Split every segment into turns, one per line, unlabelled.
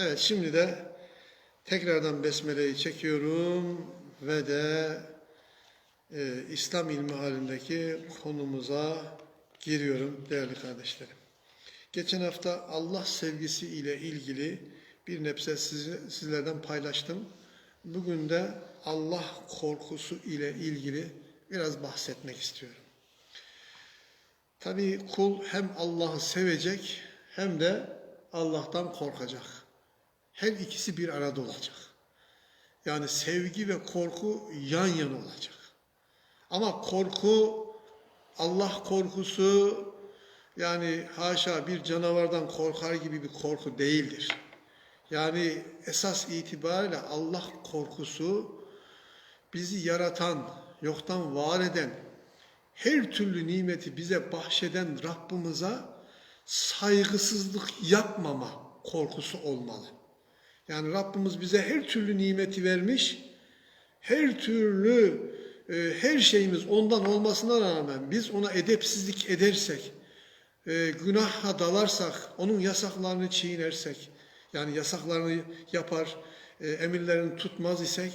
Evet şimdi de tekrardan Besmele'yi çekiyorum ve de e, İslam ilmi halindeki konumuza giriyorum değerli kardeşlerim. Geçen hafta Allah sevgisi ile ilgili bir nebze sizi, sizlerden paylaştım. Bugün de Allah korkusu ile ilgili biraz bahsetmek istiyorum. Tabii kul hem Allah'ı sevecek hem de Allah'tan korkacak. Her ikisi bir arada olacak. Yani sevgi ve korku yan yana olacak. Ama korku, Allah korkusu yani haşa bir canavardan korkar gibi bir korku değildir. Yani esas itibariyle Allah korkusu bizi yaratan, yoktan var eden, her türlü nimeti bize bahşeden Rabbimize saygısızlık yapmama korkusu olmalı. Yani Rabbimiz bize her türlü nimeti vermiş, her türlü e, her şeyimiz ondan olmasına rağmen biz ona edepsizlik edersek, e, günaha dalarsak, onun yasaklarını çiğnersek, yani yasaklarını yapar, e, emirlerini tutmaz isek,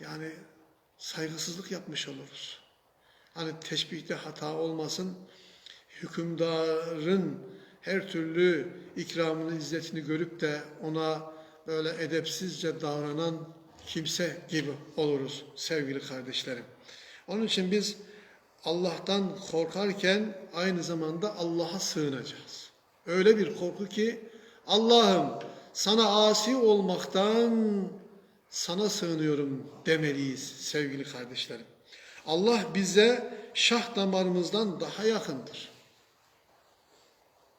yani saygısızlık yapmış oluruz. Hani teşbihte hata olmasın, hükümdarın her türlü ikramını, izzetini görüp de ona böyle edepsizce davranan kimse gibi oluruz sevgili kardeşlerim. Onun için biz Allah'tan korkarken aynı zamanda Allah'a sığınacağız. Öyle bir korku ki Allah'ım sana asi olmaktan sana sığınıyorum demeliyiz sevgili kardeşlerim. Allah bize şah damarımızdan daha yakındır.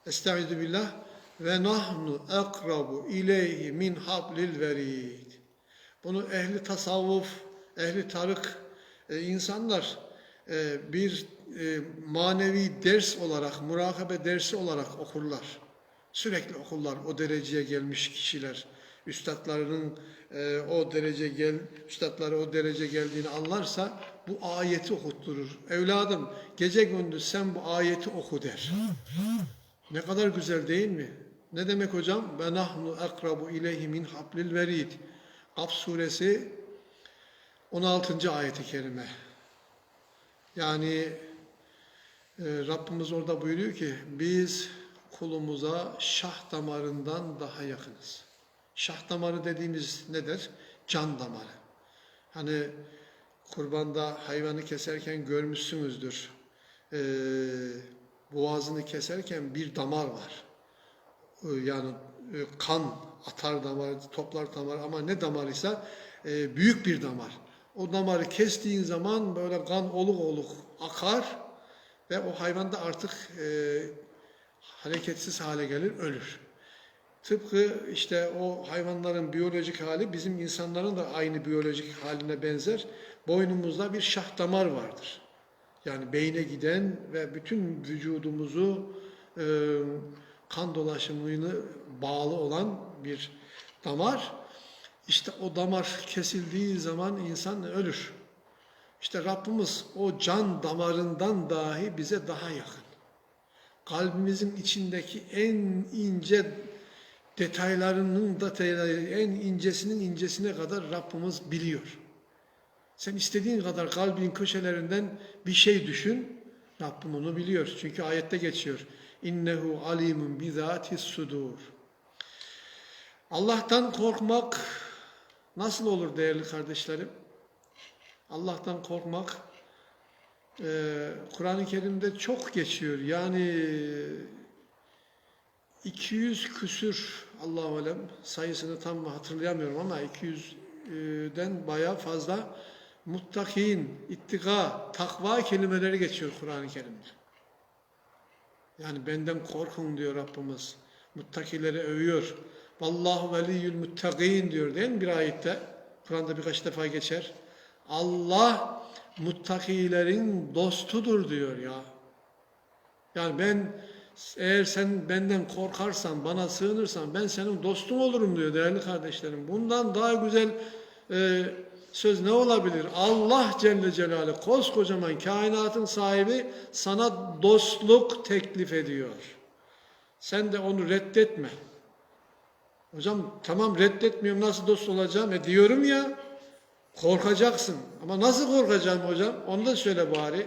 Estaizu billah ve nahnu akrabu ileyhi min hablil verid. Bunu ehli tasavvuf, ehli tarık e, insanlar e, bir e, manevi ders olarak, murakabe dersi olarak okurlar. Sürekli okurlar o dereceye gelmiş kişiler. Üstadlarının e, o derece gel, üstadları o derece geldiğini anlarsa bu ayeti okutturur. Evladım gece gündüz sen bu ayeti oku der. Ne kadar güzel değil mi? Ne demek hocam? Ve nahnu akrabu ileyhi min hablil verid. Kaf suresi 16. ayeti kerime. Yani e, Rabbimiz orada buyuruyor ki biz kulumuza şah damarından daha yakınız. Şah damarı dediğimiz nedir? Can damarı. Hani kurbanda hayvanı keserken görmüşsünüzdür. Ee, boğazını keserken bir damar var. Ee, yani e, kan atar damar, toplar damar ama ne damar ise e, büyük bir damar. O damarı kestiğin zaman böyle kan oluk oluk akar ve o hayvan da artık e, hareketsiz hale gelir, ölür. Tıpkı işte o hayvanların biyolojik hali bizim insanların da aynı biyolojik haline benzer. Boynumuzda bir şah damar vardır. Yani beyne giden ve bütün vücudumuzu e, kan dolaşımını bağlı olan bir damar. İşte o damar kesildiği zaman insan ölür. İşte Rabbimiz o can damarından dahi bize daha yakın. Kalbimizin içindeki en ince detaylarının detayları, en incesinin incesine kadar Rabbimiz biliyor. Sen istediğin kadar kalbin köşelerinden bir şey düşün, Rabbim onu biliyor. Çünkü ayette geçiyor. İnnehu alimun bizatis sudur. Allah'tan korkmak nasıl olur değerli kardeşlerim? Allah'tan korkmak e, Kur'an-ı Kerim'de çok geçiyor. Yani 200 küsür Allah alem sayısını tam hatırlayamıyorum ama 200'den baya fazla muttakin, ittika, takva kelimeleri geçiyor Kur'an-ı Kerim'de. Yani benden korkun diyor Rabbimiz. Muttakileri övüyor. Vallahu veliyyül muttaqin diyor değil mi bir ayette? Kur'an'da birkaç defa geçer. Allah muttakilerin dostudur diyor ya. Yani ben eğer sen benden korkarsan, bana sığınırsan ben senin dostun olurum diyor değerli kardeşlerim. Bundan daha güzel e, söz ne olabilir? Allah Celle Celaluhu koskocaman kainatın sahibi sana dostluk teklif ediyor. Sen de onu reddetme. Hocam tamam reddetmiyorum nasıl dost olacağım? E diyorum ya korkacaksın. Ama nasıl korkacağım hocam? Onu da söyle bari.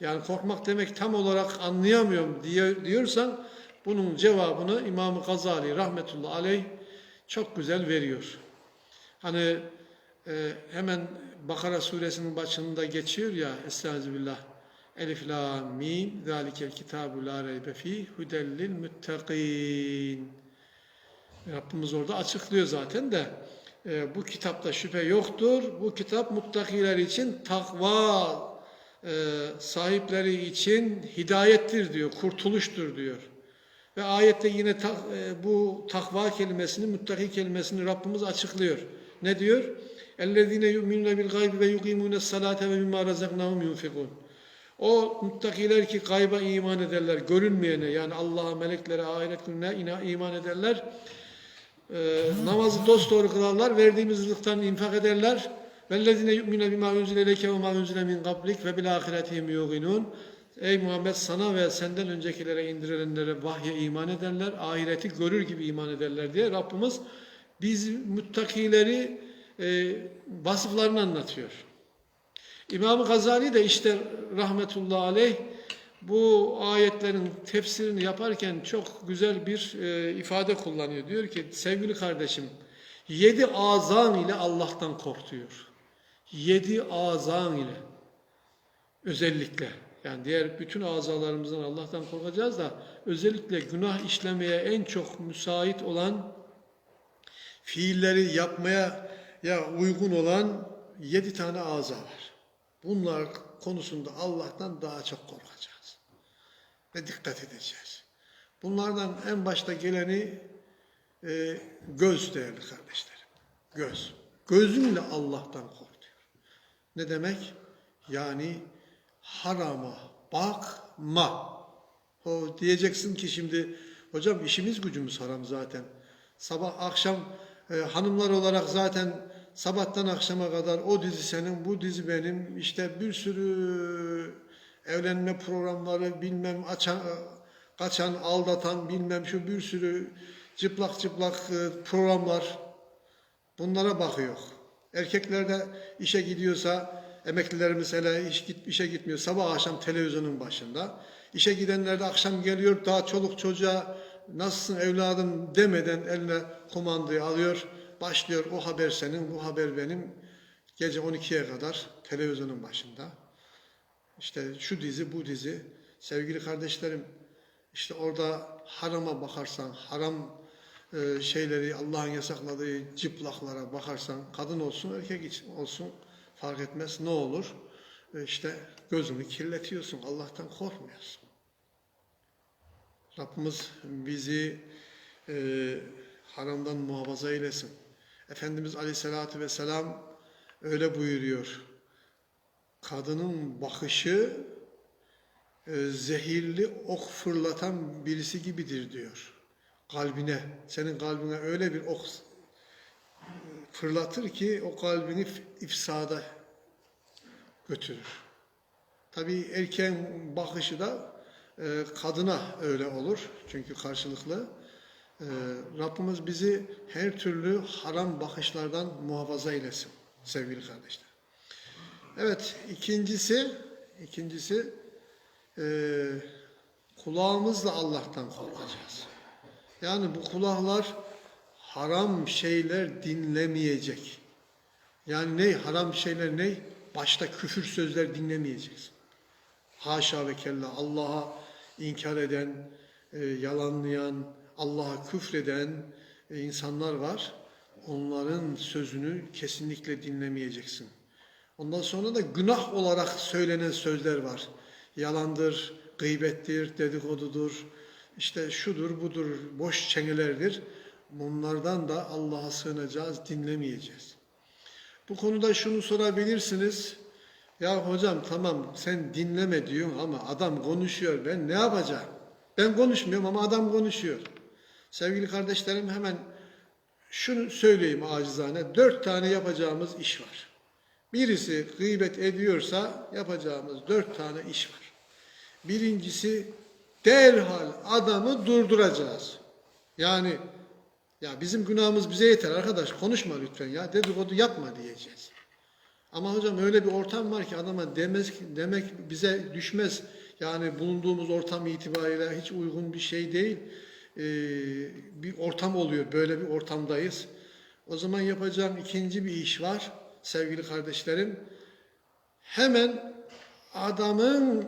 Yani korkmak demek tam olarak anlayamıyorum diye, diyorsan bunun cevabını İmam-ı Gazali rahmetullahi aleyh çok güzel veriyor. Hani e, hemen Bakara suresinin başında geçiyor ya Estağfirullah. Elif la mim zalikel kitabu la reybe fi hudellil muttaqin. Rabbimiz orada açıklıyor zaten de e, bu kitapta şüphe yoktur. Bu kitap muttakiler için takva e, sahipleri için hidayettir diyor, kurtuluştur diyor. Ve ayette yine ta, e, bu takva kelimesini, muttaki kelimesini Rabbimiz açıklıyor. Ne diyor? اَلَّذ۪ينَ يُؤْمِنُونَ بِالْغَيْبِ وَيُقِيمُونَ الصَّلَاةَ وَمِمَّا رَزَقْنَاهُمْ يُنْفِقُونَ O muttakiler ki gayba iman ederler, görünmeyene yani Allah'a, meleklere, ahiret gününe iman ederler. Ee, namazı dosdoğru kılarlar, verdiğimiz rızıktan infak ederler. وَالَّذ۪ينَ يُؤْمِنَ بِمَا اُنْزِلَ لَكَ وَمَا اُنْزِلَ مِنْ قَبْلِكَ وَبِالْآخِرَةِهِمْ يُغِنُونَ Ey Muhammed sana ve senden öncekilere indirilenlere vahye iman edenler, ahireti görür gibi iman ederler diye Rabbimiz biz muttakileri e, vasıflarını anlatıyor. İmam-ı Gazali de işte rahmetullahi aleyh bu ayetlerin tefsirini yaparken çok güzel bir e, ifade kullanıyor. Diyor ki sevgili kardeşim yedi azan ile Allah'tan kork. Yedi azan ile özellikle yani diğer bütün azalarımızdan Allah'tan korkacağız da özellikle günah işlemeye en çok müsait olan fiilleri yapmaya ya uygun olan yedi tane aza var. Bunlar konusunda Allah'tan daha çok korkacağız. Ve dikkat edeceğiz. Bunlardan en başta geleni e, göz değerli kardeşlerim. Göz. Gözünle Allah'tan kork diyor. Ne demek? Yani harama bakma. O diyeceksin ki şimdi hocam işimiz gücümüz haram zaten. Sabah akşam e, hanımlar olarak zaten sabahtan akşama kadar o dizi senin, bu dizi benim. işte bir sürü evlenme programları bilmem açan, kaçan, aldatan bilmem şu bir sürü çıplak çıplak e, programlar. Bunlara bakıyor. Erkekler de işe gidiyorsa emeklilerimiz hele iş, işe gitmiyor. Sabah akşam televizyonun başında. İşe gidenler de akşam geliyor daha çoluk çocuğa nasılsın evladım demeden eline kumandayı alıyor. Başlıyor o haber senin bu haber benim. Gece 12'ye kadar televizyonun başında. İşte şu dizi bu dizi. Sevgili kardeşlerim işte orada harama bakarsan, haram e, şeyleri Allah'ın yasakladığı cıplaklara bakarsan, kadın olsun erkek olsun fark etmez ne olur? E, işte gözünü kirletiyorsun, Allah'tan korkmuyorsun. Rabbimiz bizi e, haramdan muhafaza eylesin. Efendimiz Aleyhisselatü Vesselam öyle buyuruyor. Kadının bakışı e, zehirli ok fırlatan birisi gibidir diyor. Kalbine, senin kalbine öyle bir ok fırlatır ki o kalbini ifsada götürür. Tabii erkeğin bakışı da e, kadına öyle olur. Çünkü karşılıklı. E, Rabbimiz bizi her türlü haram bakışlardan muhafaza eylesin sevgili kardeşler. Evet ikincisi ikincisi e, kulağımızla Allah'tan korkacağız. Yani bu kulaklar haram şeyler dinlemeyecek. Yani ne? Haram şeyler ne? Başta küfür sözler dinlemeyeceksin. Haşa ve kella Allah'a inkar eden, e, yalanlayan, Allah'a küfreden e, insanlar var. Onların sözünü kesinlikle dinlemeyeceksin. Ondan sonra da günah olarak söylenen sözler var. Yalandır, gıybettir, dedikodudur, işte şudur budur, boş çengelerdir. Bunlardan da Allah'a sığınacağız, dinlemeyeceğiz. Bu konuda şunu sorabilirsiniz. Ya hocam tamam sen dinleme diyorsun ama adam konuşuyor. Ben ne yapacağım? Ben konuşmuyorum ama adam konuşuyor. Sevgili kardeşlerim hemen şunu söyleyeyim acizane. Dört tane yapacağımız iş var. Birisi gıybet ediyorsa yapacağımız dört tane iş var. Birincisi derhal adamı durduracağız. Yani Ya bizim günahımız bize yeter arkadaş konuşma lütfen ya dedikodu yapma diyeceğiz. Ama hocam öyle bir ortam var ki adama demez, demek bize düşmez. Yani bulunduğumuz ortam itibariyle hiç uygun bir şey değil. Ee, bir ortam oluyor. Böyle bir ortamdayız. O zaman yapacağım ikinci bir iş var sevgili kardeşlerim. Hemen adamın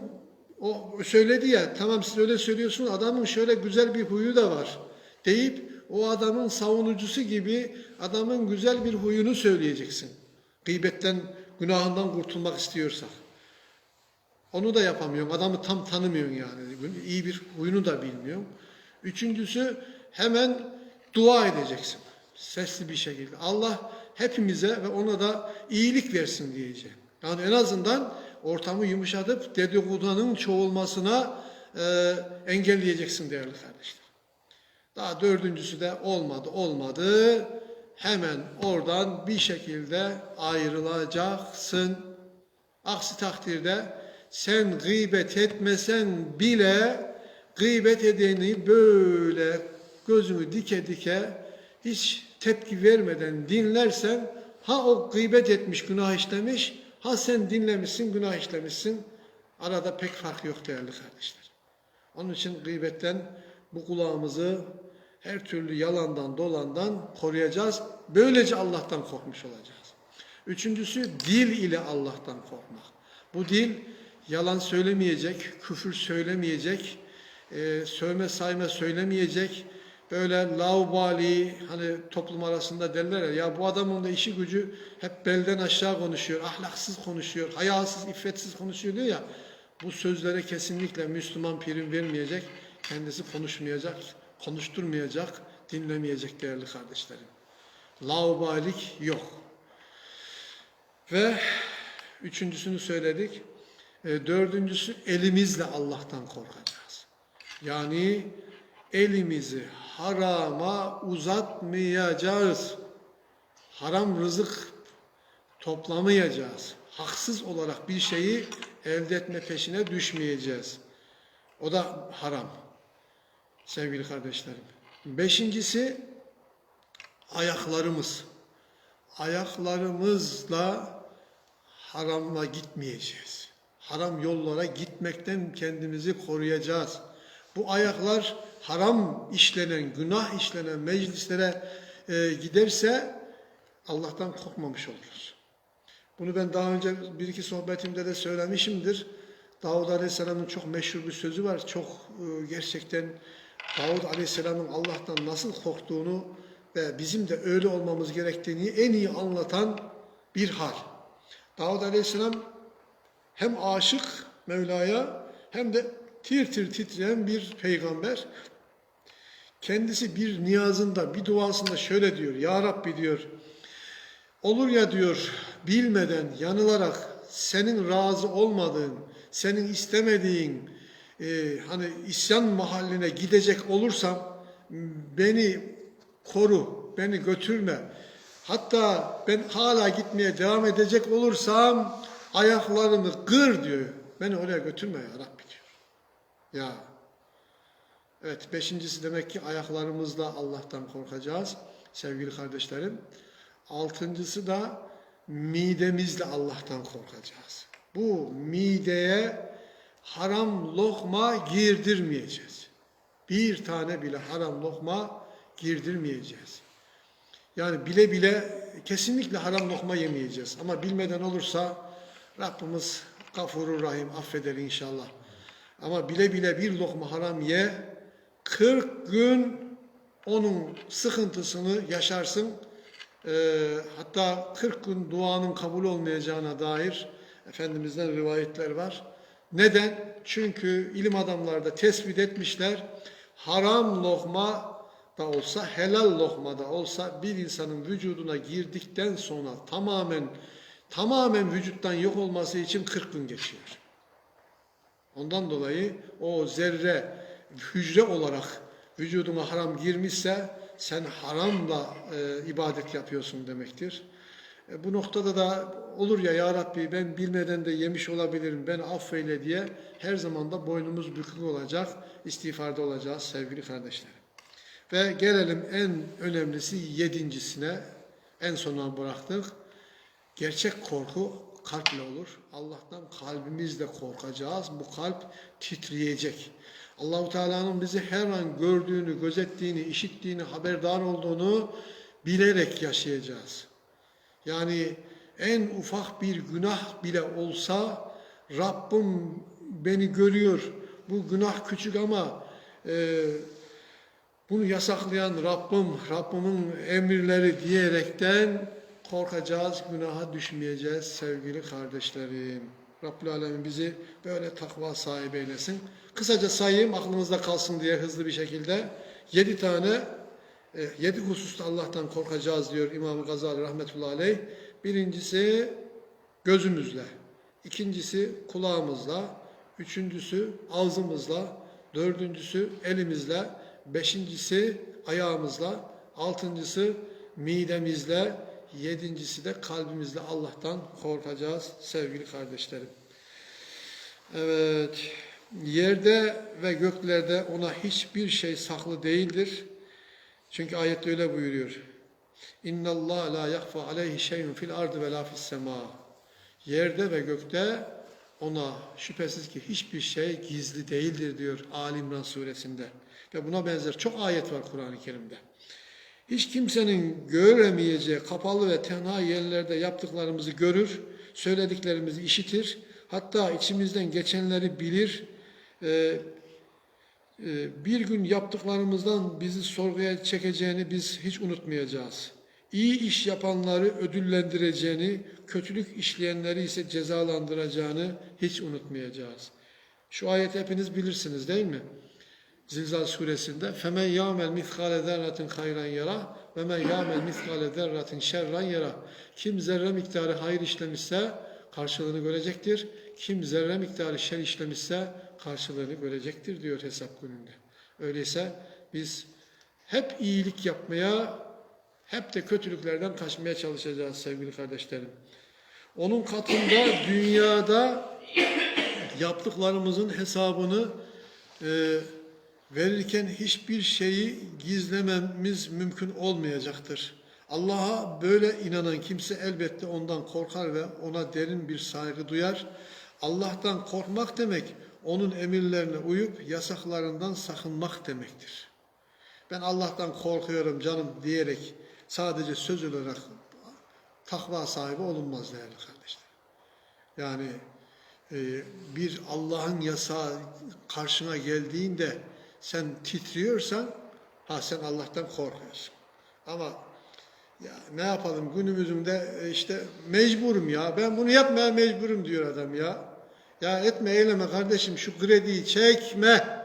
o söyledi ya tamam siz öyle söylüyorsun adamın şöyle güzel bir huyu da var deyip o adamın savunucusu gibi adamın güzel bir huyunu söyleyeceksin. Gıybetten, günahından kurtulmak istiyorsak. Onu da yapamıyorsun. Adamı tam tanımıyorsun yani. İyi bir huyunu da bilmiyorsun. Üçüncüsü hemen dua edeceksin. Sesli bir şekilde. Allah hepimize ve ona da iyilik versin diyeceğim. Yani en azından ortamı yumuşatıp dedikodunun çoğulmasına e, engelleyeceksin değerli kardeşler. Daha dördüncüsü de olmadı olmadı. Hemen oradan bir şekilde ayrılacaksın. Aksi takdirde sen gıybet etmesen bile gıybet edeni böyle gözünü dike dike hiç tepki vermeden dinlersen ha o gıybet etmiş günah işlemiş ha sen dinlemişsin günah işlemişsin. Arada pek fark yok değerli kardeşler. Onun için gıybetten bu kulağımızı her türlü yalandan dolandan koruyacağız. Böylece Allah'tan korkmuş olacağız. Üçüncüsü dil ile Allah'tan korkmak. Bu dil yalan söylemeyecek, küfür söylemeyecek, e, sövme sayma söylemeyecek, böyle laubali hani toplum arasında derler ya, ya bu adamın da işi gücü hep belden aşağı konuşuyor, ahlaksız konuşuyor, hayasız, iffetsiz konuşuyor diyor ya. Bu sözlere kesinlikle Müslüman prim vermeyecek, kendisi konuşmayacak, konuşturmayacak, dinlemeyecek değerli kardeşlerim. Laubalik yok. Ve üçüncüsünü söyledik. E, dördüncüsü elimizle Allah'tan korkacağız. Yani elimizi harama uzatmayacağız. Haram rızık toplamayacağız. Haksız olarak bir şeyi elde etme peşine düşmeyeceğiz. O da haram. Sevgili kardeşlerim. Beşincisi ayaklarımız. Ayaklarımızla harama gitmeyeceğiz. Haram yollara gitmekten kendimizi koruyacağız. Bu ayaklar haram işlenen, günah işlenen meclislere e, giderse Allah'tan korkmamış oluruz. Bunu ben daha önce bir iki sohbetimde de söylemişimdir. Davud Aleyhisselam'ın çok meşhur bir sözü var. Çok e, gerçekten Davud Aleyhisselam'ın Allah'tan nasıl korktuğunu ve bizim de öyle olmamız gerektiğini en iyi anlatan bir hal. Davud Aleyhisselam hem aşık Mevla'ya hem de tir tir titreyen bir peygamber. Kendisi bir niyazında, bir duasında şöyle diyor. Ya Rabbi diyor, olur ya diyor bilmeden, yanılarak senin razı olmadığın, senin istemediğin e, hani isyan mahalline gidecek olursam beni koru, beni götürme. Hatta ben hala gitmeye devam edecek olursam ayaklarımı kır diyor. Beni oraya götürme ya Rabbi diyor. Ya. Evet beşincisi demek ki ayaklarımızla Allah'tan korkacağız sevgili kardeşlerim. Altıncısı da midemizle Allah'tan korkacağız. Bu mideye haram lokma girdirmeyeceğiz. Bir tane bile haram lokma girdirmeyeceğiz. Yani bile bile kesinlikle haram lokma yemeyeceğiz. Ama bilmeden olursa Rabbimiz gafurur rahim affeder inşallah. Ama bile bile bir lokma haram ye, 40 gün onun sıkıntısını yaşarsın. Ee, hatta 40 gün duanın kabul olmayacağına dair Efendimiz'den rivayetler var. Neden? Çünkü ilim adamları da tespit etmişler. Haram lokma da olsa, helal lokma da olsa bir insanın vücuduna girdikten sonra tamamen tamamen vücuttan yok olması için 40 gün geçiyor. Ondan dolayı o zerre hücre olarak vücuduna haram girmişse sen haramla e, ibadet yapıyorsun demektir. E, bu noktada da olur ya ya Rabbi ben bilmeden de yemiş olabilirim beni affeyle diye her zaman da boynumuz bükük olacak, istiğfarda olacağız sevgili kardeşlerim. Ve gelelim en önemlisi yedincisine. En sona bıraktık. Gerçek korku kalple olur. Allah'tan kalbimizle korkacağız. Bu kalp titreyecek. Allahu Teala'nın bizi her an gördüğünü, gözettiğini, işittiğini, haberdar olduğunu bilerek yaşayacağız. Yani en ufak bir günah bile olsa Rabbim beni görüyor. Bu günah küçük ama e, bunu yasaklayan Rabbim, Rabbimin emirleri diyerekten korkacağız, günaha düşmeyeceğiz sevgili kardeşlerim. Rabbül Alemin bizi böyle takva sahibi eylesin. Kısaca sayayım aklımızda kalsın diye hızlı bir şekilde. Yedi tane, e, yedi hususta Allah'tan korkacağız diyor İmam Gazali rahmetullahi aleyh. Birincisi gözümüzle, ikincisi kulağımızla, üçüncüsü ağzımızla, dördüncüsü elimizle, beşincisi ayağımızla, altıncısı midemizle, yedincisi de kalbimizle Allah'tan korkacağız sevgili kardeşlerim. Evet, yerde ve göklerde ona hiçbir şey saklı değildir. Çünkü ayette öyle buyuruyor. Allah la yakfa aleyhi şeyun fil ardı ve la fis sema. Yerde ve gökte ona şüphesiz ki hiçbir şey gizli değildir diyor Ali İmran suresinde. Ve buna benzer çok ayet var Kur'an-ı Kerim'de. Hiç kimsenin göremeyeceği kapalı ve tenha yerlerde yaptıklarımızı görür, söylediklerimizi işitir, hatta içimizden geçenleri bilir. Ee, bir gün yaptıklarımızdan bizi sorguya çekeceğini biz hiç unutmayacağız. İyi iş yapanları ödüllendireceğini, kötülük işleyenleri ise cezalandıracağını hiç unutmayacağız. Şu ayeti hepiniz bilirsiniz değil mi? Zilzal suresinde femen ya'mel miskale zerratin hayran yara ve men ya'mel miskale zerratin şerran yara. Kim zerre miktarı hayır işlemişse karşılığını görecektir. Kim zerre miktarı şer işlemişse karşılığını görecektir diyor hesap gününde. Öyleyse biz hep iyilik yapmaya, hep de kötülüklerden kaçmaya çalışacağız sevgili kardeşlerim. Onun katında dünyada yaptıklarımızın hesabını e, verirken hiçbir şeyi gizlememiz mümkün olmayacaktır. Allah'a böyle inanan kimse elbette ondan korkar ve ona derin bir saygı duyar. Allah'tan korkmak demek onun emirlerine uyup yasaklarından sakınmak demektir. Ben Allah'tan korkuyorum canım diyerek sadece söz olarak takva sahibi olunmaz değerli kardeşler. Yani e, bir Allah'ın yasağı karşına geldiğinde sen titriyorsan ha sen Allah'tan korkuyorsun. Ama ya ne yapalım günümüzün de e, işte mecburum ya ben bunu yapmaya mecburum diyor adam ya. Ya etme eyleme kardeşim şu krediyi çekme.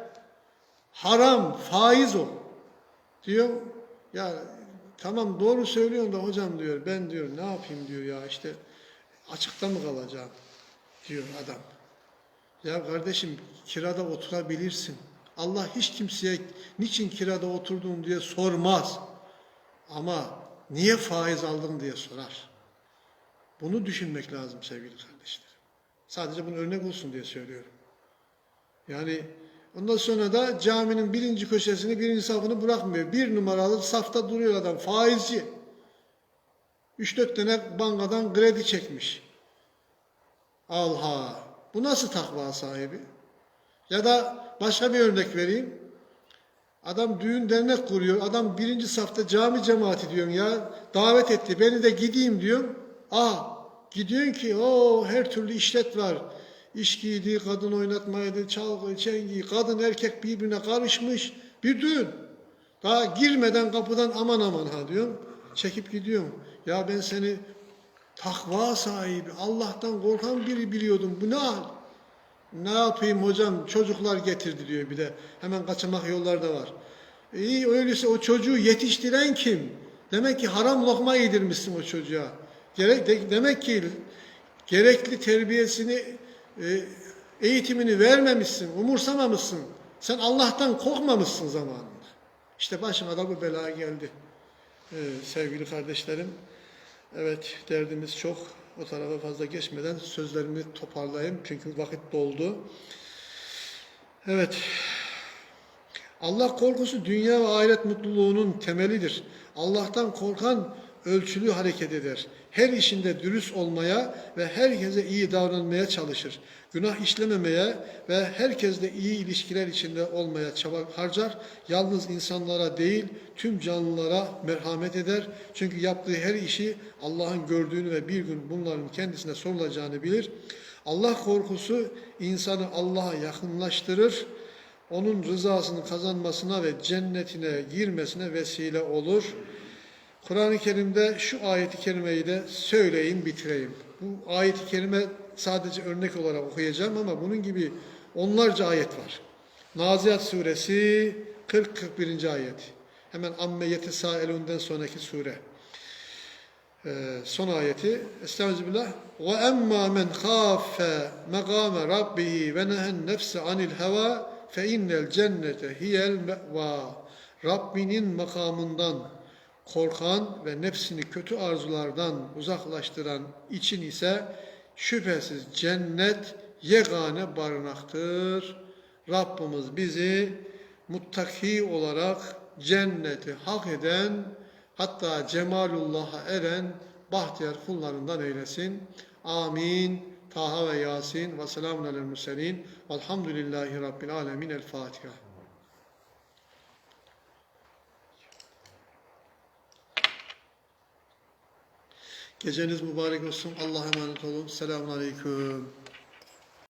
Haram faiz o. Diyor ya tamam doğru söylüyorsun da hocam diyor ben diyor ne yapayım diyor ya işte açıkta mı kalacağım diyor adam. Ya kardeşim kirada oturabilirsin. Allah hiç kimseye niçin kirada oturdun diye sormaz. Ama niye faiz aldın diye sorar. Bunu düşünmek lazım sevgili kardeşler. Sadece bunu örnek olsun diye söylüyorum. Yani ondan sonra da caminin birinci köşesini, birinci safını bırakmıyor. Bir numaralı safta duruyor adam, faizci. Üç dört tane bankadan kredi çekmiş. Alha. Bu nasıl takva sahibi? Ya da başka bir örnek vereyim. Adam düğün dernek kuruyor. Adam birinci safta cami cemaati diyorsun ya. Davet etti. Beni de gideyim diyorum. Aa gidiyorsun ki o her türlü işlet var. İçkiydi, kadın oynatmaydı, çalgı, çengi, kadın erkek birbirine karışmış. Bir düğün. Daha girmeden kapıdan aman aman ha diyorum. Çekip gidiyorum. Ya ben seni takva sahibi, Allah'tan korkan biri biliyordum. Bu ne hal? Ne yapayım hocam çocuklar getirdi diyor bir de. Hemen kaçamak yollar da var. İyi öyleyse o çocuğu yetiştiren kim? Demek ki haram lokma yedirmişsin o çocuğa. Gerek, de, demek ki gerekli terbiyesini, e, eğitimini vermemişsin, umursamamışsın. Sen Allah'tan korkmamışsın zamanında. İşte başıma da bu bela geldi. Ee, sevgili kardeşlerim. Evet derdimiz çok. O tarafa fazla geçmeden sözlerimi toparlayayım. Çünkü vakit doldu. Evet. Allah korkusu dünya ve ahiret mutluluğunun temelidir. Allah'tan korkan ölçülü hareket eder. Her işinde dürüst olmaya ve herkese iyi davranmaya çalışır. Günah işlememeye ve herkesle iyi ilişkiler içinde olmaya çaba harcar. Yalnız insanlara değil tüm canlılara merhamet eder. Çünkü yaptığı her işi Allah'ın gördüğünü ve bir gün bunların kendisine sorulacağını bilir. Allah korkusu insanı Allah'a yakınlaştırır onun rızasını kazanmasına ve cennetine girmesine vesile olur. Kur'an-ı Kerim'de şu ayeti kerimeyi de söyleyeyim bitireyim. Bu ayeti kerime sadece örnek olarak okuyacağım ama bunun gibi onlarca ayet var. Nazihat suresi 40-41. ayet. Hemen amme yetesaelundan sonraki sure. Ee, son ayeti. Estağfirullah. Ve emma men khafe megame rabbihi ve nehen nefse anil heva fe innel cennete hiyel me'va. Rabbinin makamından korkan ve nefsini kötü arzulardan uzaklaştıran için ise şüphesiz cennet yegane barınaktır. Rabbimiz bizi muttaki olarak cenneti hak eden hatta cemalullah'a eren bahtiyar kullarından eylesin. Amin. Taha ve Yasin ve selamun aleyhi mürselin. Velhamdülillahi Rabbil alemin. El Fatiha. Geceniz mübarek olsun. Allah'a emanet olun. Selamun aleyküm.